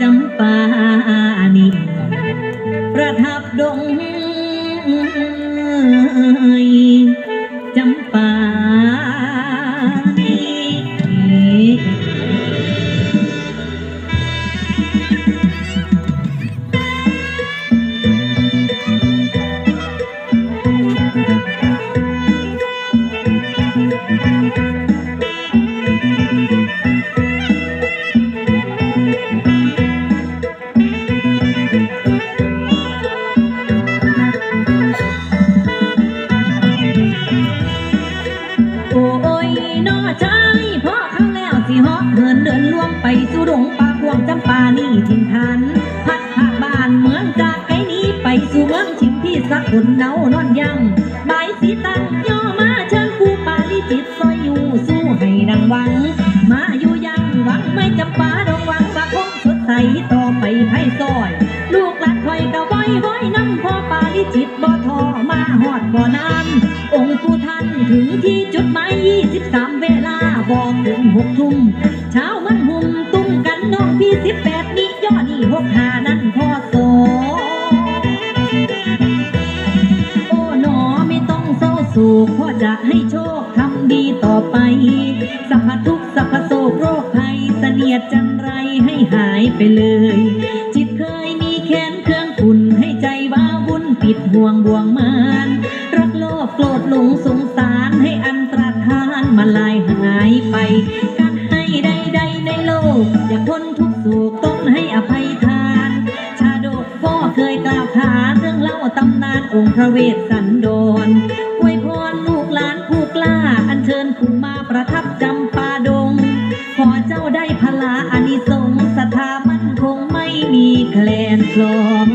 จำปานิประทับดง คนเนานอนยังบายสีตังย่อมาเชิญผู้ปาลิจิตซอยอยู่สู้ให้ดังหวัง มาอยู่ยังหวังไม่จำปาดองหวังว่าคงสดใสต่อไปไพ่ซอย ลูกหลานคอยกะว้อยว้อยน้ำพ่อปาลิจิตบ่ทอมาหอดบ่อนานองค์ผู้ท่านถึงที่จุดหมาย23 เวลาบอกถึงหกทุ่มเช้ามันหุ่มตุ้มกันน้องพี่18นี่ย่อนี่หกหานั่น เศร้าโศกเพราะจะให้โชคทำดีต่อไป สัพพทุกสัพพโศกโรคภัยเสนียดจันไรให้หายไปเลย จิตเคยมีแค้นเครื่องขุ่นให้ใจว้าวุ่นปิดห่วงบ่วงมานรักโลภโกรธหลงสงสารให้อันตรธานมาลายหายไป การให้ใดๆในโลก อย่าพ้นทุกข์โศกต้องให้อภัยทาน ชาดกก็เคยกล่าวขานเรื่องเล่าตำนานองค์พระเวสสันดร มีแคลนคลอน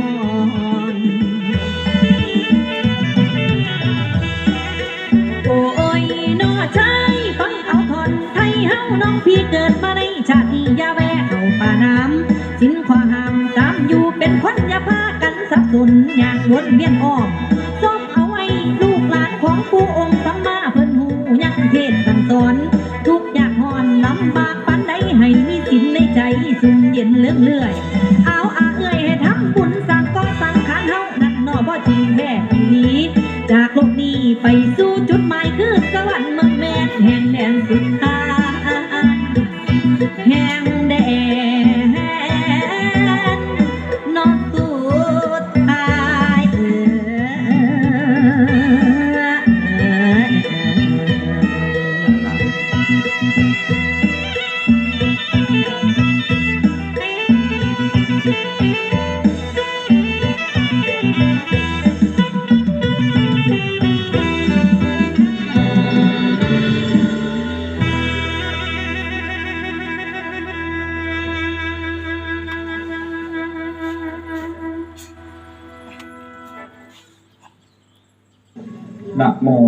โอ้ยนอชายฟังเอาทอนไทยเฮาน้องพี่เกิดมาในชาตินี้อยาแวะเอาป่าน้ำสินขวาห้ามตามอยู่เป็นคนอย่าพากันสับสนอย่างวนเวียนอ้อมซ้อมเอาไว้ลูกหลานของผู้องค์ จริงแท้ทีนี้จากโลกนี้ไปสู่จุดหมายคือสวรรค์เมืองแมนแห่งแดนสุดท้าย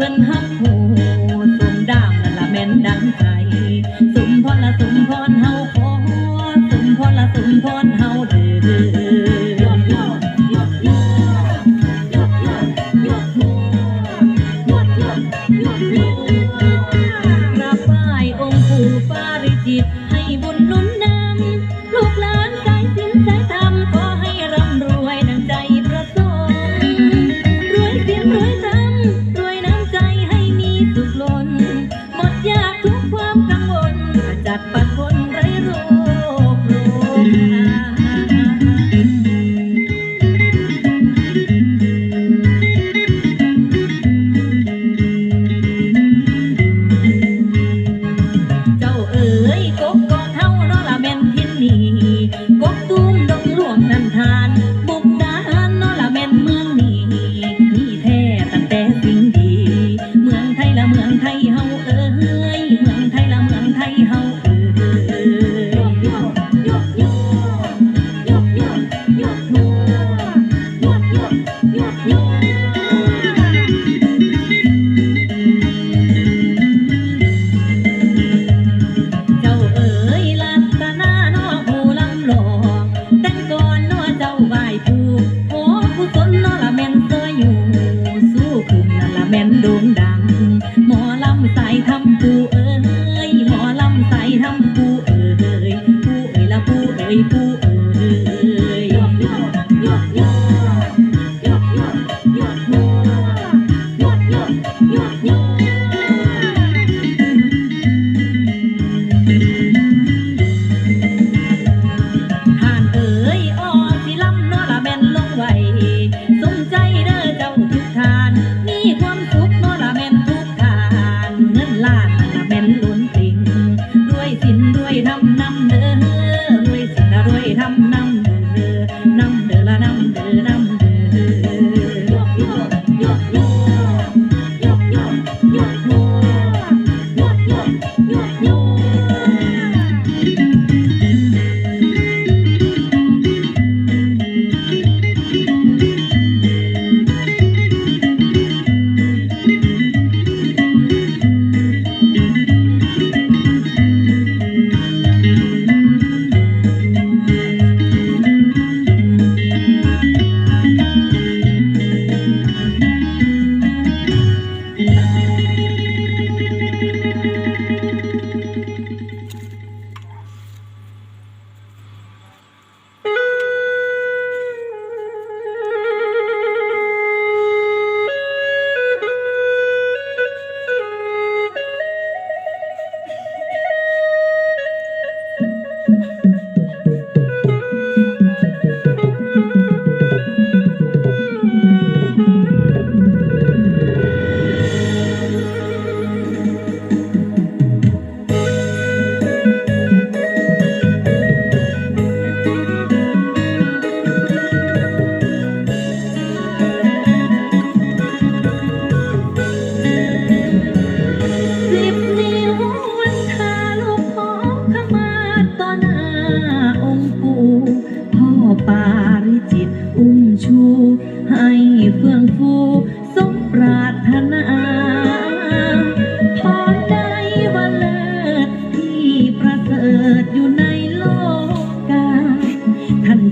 เพิ่นหักหูสมดามนั่นละแม่นดังใ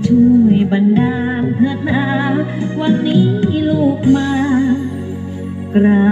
ช่วยบันดาลเถิดนาวันนี้ลูกมากรา